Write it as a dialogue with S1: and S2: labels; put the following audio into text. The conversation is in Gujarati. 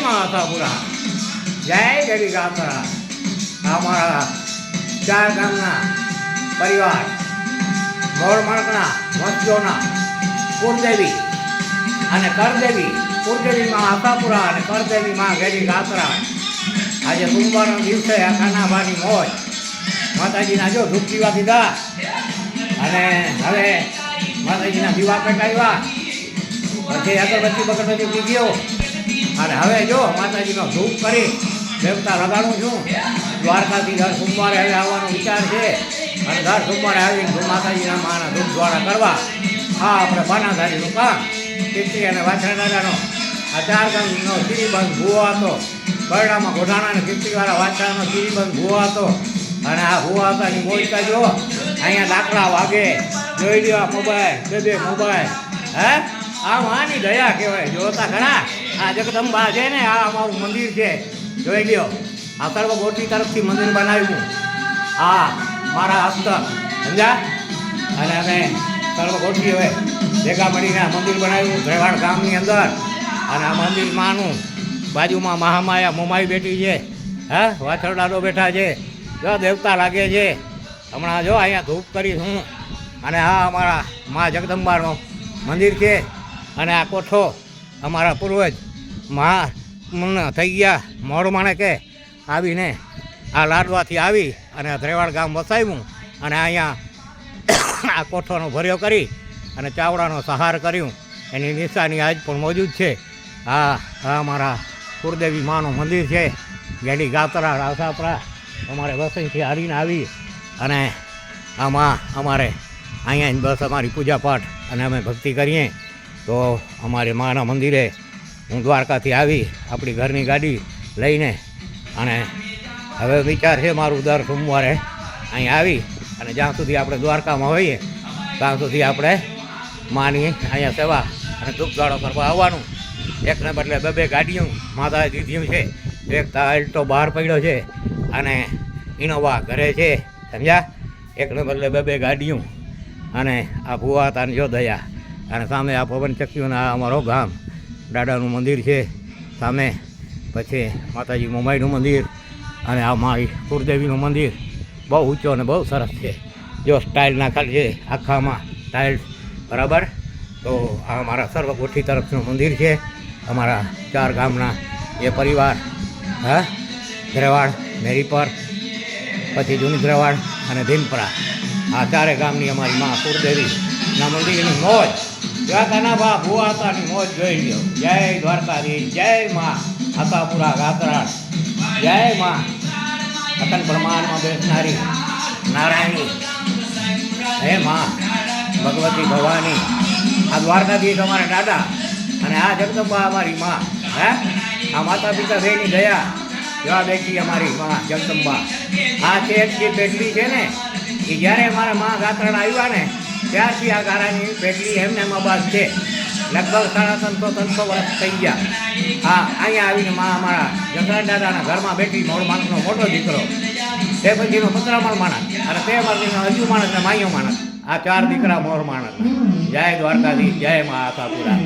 S1: મા આશાપુરા જય ગરી ગાતરા અમારા ચાર ગામના પરિવાર મોળ મણકના વંશજોના કુળદેવી અને કરદેવી કુળદેવીમાં આશાપુરા અને કરદેવીમાં ગેરી ગાતરા આજે સોમવારનો દિવસે આ ભાની મોજ માતાજીના જો ધૂપ દીવા દીધા અને હવે માતાજીના દીવા પ્રગટાવ્યા। પછી અગરબત્તી બગરબત્તી પીધ્યો અને હવે જો માતાજીનો ધૂપ કરી દેવતા લગાડું છું. દ્વારકાથી દર સોમવારે હવે આવવાનો વિચાર છે. અને દર સોમવારે આવીને માતાજીના માના ધૂપ દ્વારા કરવા, આ આપણે બાનાધારીનું કામ. કીર્તિ અને વાછરા દાદાનો આ ચાર ગામનો સિરીબંધ હતો. બરડામાં ગોઢાણા અને કીર્તિવાળા વાછરાનો સિરીબંધ ભૂવો હતો. અને આ ભૂવા હતાની બોલતા જો અહીંયા લાકડા વાગે. જોઈ લ્યો મોબાઈલ, બે મોબાઈલ. હે? આ માની દયા કહેવાય. જોતા ખરા? આ જગદંબા છે ને, આ અમારું મંદિર છે. જોઈ લ્યો આ સર્વ ગોઠી તરફથી મંદિર બનાવ્યું. આ મારા હસ્તક સમજા અને અમે સર્વ ગોઠવી હવે ભેગા મળીને આ મંદિર બનાવ્યું ધ્રેવાડ ગામની અંદર. અને આ મંદિર માનું. બાજુમાં મહામાયા મોમાઈ બેઠી છે. હા, વાછરડાડો બેઠા છે. જો દેવતા લાગે છે. હમણાં જો અહીંયા ધૂપ કરી હું અને આ અમારા મા જગદંબાનો મંદિર છે. અને આ કોઠો અમારા પૂર્વજ મને થઈ ગયા મોડ માણે આવીને આ લાડવાથી આવી અને ધ્રેવાડ ગામ વસાવ્યું અને અહીંયા આ કોઠોનો ભર્યો કરી અને ચાવડાનો સહાર કર્યું. એની નિશાની આજ પણ મોજૂદ છે. આ અમારા કુળદેવી માનું મંદિર છે. જેની ગાતરા રાસાપરા અમારે વસઈથી હારીને આવી અને આમાં અમારે અહીંયા બસ અમારી પૂજાપાઠ અને અમે ભક્તિ કરીએ. તો અમારે માના મંદિરે હું દ્વારકાથી આવી, આપણી ઘરની ગાડી લઈને, અને હવે વિચાર છે મારું દર સોમવારે અહીં આવી, અને જ્યાં સુધી આપણે દ્વારકામાં હોઈએ, ત્યાં સુધી આપણે માની અહીંયા સેવા અને ધૂપગાળો કરવા આવવાનું. એકને બદલે બે બે ગાડીઓ માતાએ દીધીઓ છે. એક તો બહાર પડ્યો છે, અને ઇનોવા ઘરે છે, સમજ્યા? એકને બદલે બે બે ગાડીઓ, અને આ ભુવા તાન જો દયા, અને સામે આ પવન ચક્કીઓના અમારો ગામ. દાદાનું મંદિર છે સામે. પછી માતાજી મોમાઈનું મંદિર અને આ માઈ કુળદેવીનું મંદિર. બહુ ઊંચો અને બહુ સરસ છે. જો સ્ટાઇલ નાખેલ છે આખામાં સ્ટાઇલ બરાબર. તો આ અમારા સર્વગોઠી તરફનું મંદિર છે. અમારા ચાર ગામના એ પરિવાર, હા? ધ્રેવાડ મેરીપર, પછી જૂની ધ્રેવાડ અને ભીમપરા. આ ચારે ગામની અમારી મા કુળદેવીના મંદિરની મોજ દ્વારકાના બા ભુવાતાની મોજ જોઈ લ્યો. જય દ્વારકાધી જય મા આશાપુરા ગાતરાળ જય મા અખંડ બ્રહ્માંડમાં બેસનારી નારાયણી. હે મા ભગવતી ભવાની. આ દ્વારકાધી તમારા દાદા અને આ જગદંબા અમારી મા. હે? આ માતા પિતા બેની દયા. જવા બેઠી અમારી મા જગદંબા. આ છે જે પેટલી છે ને, એ જ્યારે અમારા મા ગાત્રણ આવ્યા ને ત્યારથી આ ગારાની પેટલી એમને મબાદ છે. લગભગ સાડા ત્રણસો ત્રણસો વર્ષ થઈ ગયા. હા, અહીંયા આવીને મા અમારા જગરાજ દાદાના ઘરમાં બેઠી મોડ માણસનો મોટો દીકરો. તે પછીનો પતરામણ માણસ. અને તે પછીનો હજુ માણસ ને માયો માણસ. આ ચાર દીકરા મોર માણસ. જય દ્વારકાધીશ, જય મા આશાપુરા.